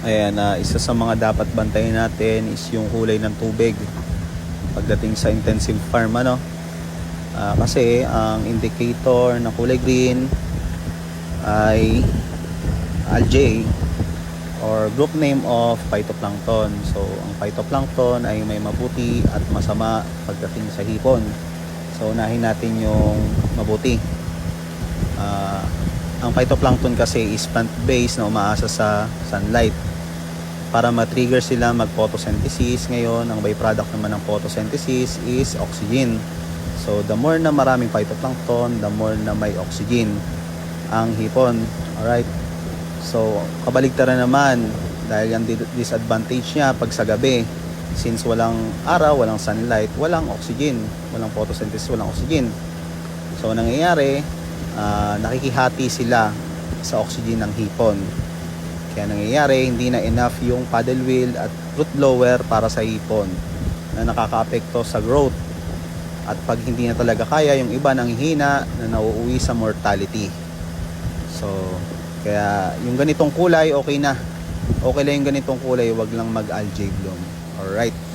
Ayan, ah, isa sa mga dapat bantayan natin is yung kulay ng tubig pagdating sa intensive farm ano. Ah, kasi ang indicator ng kulay green ay algae or group name of phytoplankton. So, ang phytoplankton ay may mabuti at masama pagdating sa hipon. So, unahin natin yung mabuti. Ang phytoplankton kasi is plant-based na umaasa sa sunlight para ma-trigger sila mag-photosynthesis. Ngayon, ang byproduct naman ng photosynthesis is oxygen. So, the more na maraming phytoplankton, the more na may oxygen ang hipon. Alright? So, kabaligtaran naman dahil yung di- disadvantage niya pag sa gabi since walang araw, walang sunlight, walang oxygen, walang photosynthesis, walang oxygen. So, nangyayari, ah, nakikihati sila sa oxygen ng hipon. Kaya nangyayari, hindi na enough yung paddle wheel at root blower para sa hipon na nakakaapekto sa growth. At pag hindi na talaga kaya, yung iba nang hina na nauuwi sa mortality. So, kaya yung ganitong kulay, okay na. Okay lang yung ganitong kulay, wag lang mag-algae bloom. Alright.